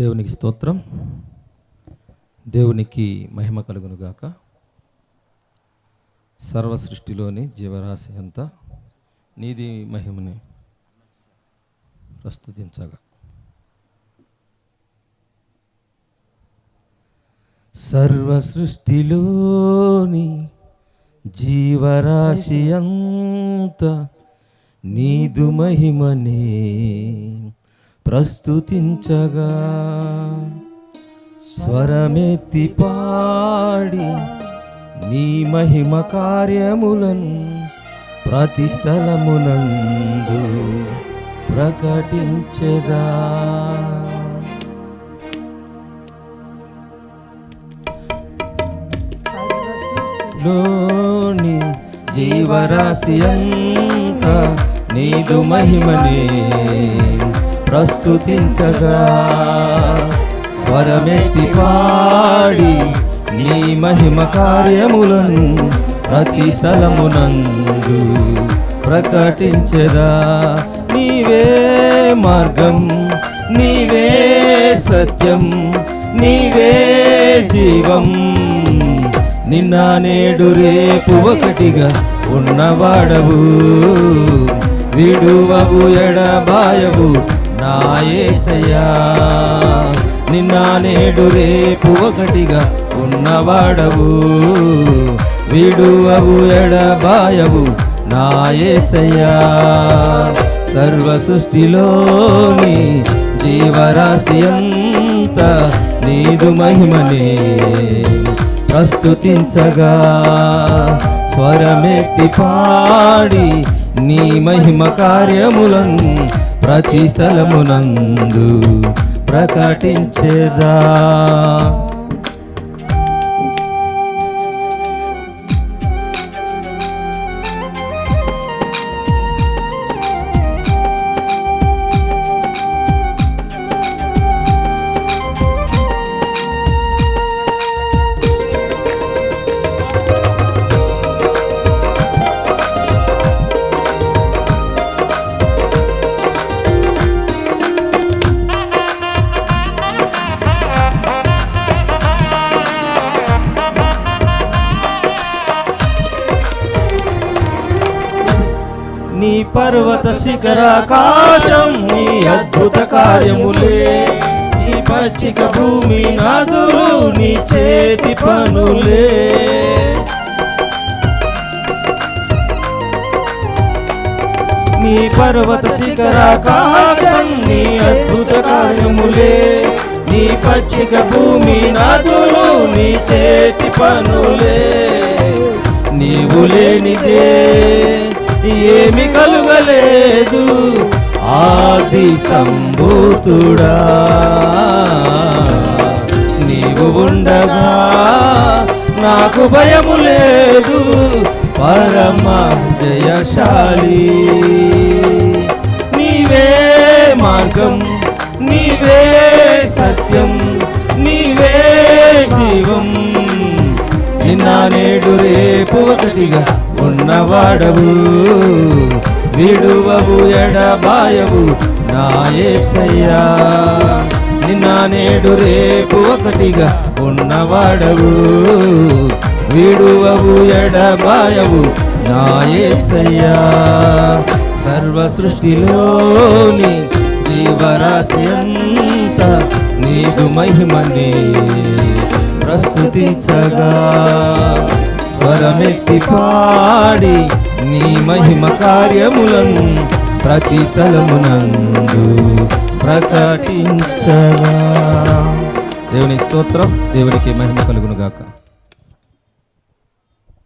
దేవునికి స్తోత్రం. దేవునికి మహిమ కలుగును గాక సర్వ సృష్టిలోని జీవరాశి అంతా నీది మహిమని ప్రస్తుతించగా. సర్వ సృష్టిలోని జీవరాశి అంత నీదు మహిమనే. ప్రస్తుతించగా స్వరమెత్తి పాడి నీ మహిమ కార్యములను ప్రతి స్థలమునందు ప్రకటించదా. లోని జీవరాశి అంతా నీదు మహిమనే. ప్రస్తుతించగా. స్వరమెత్తి పాడి నీ మహిమ కార్యములను ప్రతి స్థలమునందు ప్రకటించదా. నీవే మార్గం నీవే సత్యం నీవే జీవం. నిన్న నేడు రేపు ఒకటిగా ఉన్నవాడవు. విడువవు ఎడబాయవు. నాయసయ్యా నిన్న నేడు రేపు ఒకటిగా ఉన్నవాడవు. విడువవు ఎడబాయవు నాయసయ్యా సర్వ సృష్టిలోని జీవరాశి అంత నీదు మహిమనే ప్రస్తుతించగా స్వరమెత్తి పాడి నీ మహిమ కార్యములం ప్రతి స్థలమునందు ప్రకటించేదా? నీ పర్వత శిఖరాకాశం నీ అద్భుత కార్యములే. నీ పచ్చిక భూమి నదులు నీ చేతి పనులే. నీ పర్వత శిఖరాకాశం నీ అద్భుత కార్యములే. నీ పచ్చిక భూమి నదులు నీ చేతి పనులే. నీవు లేనిదే ఏమి కలుగలేదు? ఆది సంభూతుడా. నీవు ఉండగా నాకు భయము లేదు. పరమ జయశాలి నీవే మార్గం నీవే సత్యం నీవే జీవం. నిన్న నేడు రేపు ఒకటిగా ఉన్నవాడవు విడువవు ఎడబాయవు నాయసయ్యా నిన్న నేడు రేపు ఒకటిగా ఉన్నవాడవు. విడువవు ఎడబాయవు నాయసయ్యా సర్వ సృష్టిలోని జీవరాశి అంతా నీదు మహిమని ప్రస్తుతించగా. మెట్టి పాడి నీ మహిమ కార్యములను ప్రతి స్థలమునందు ప్రకటించగా. దేవుని స్తోత్రం దేవునికి మహిమ కలుగును గాక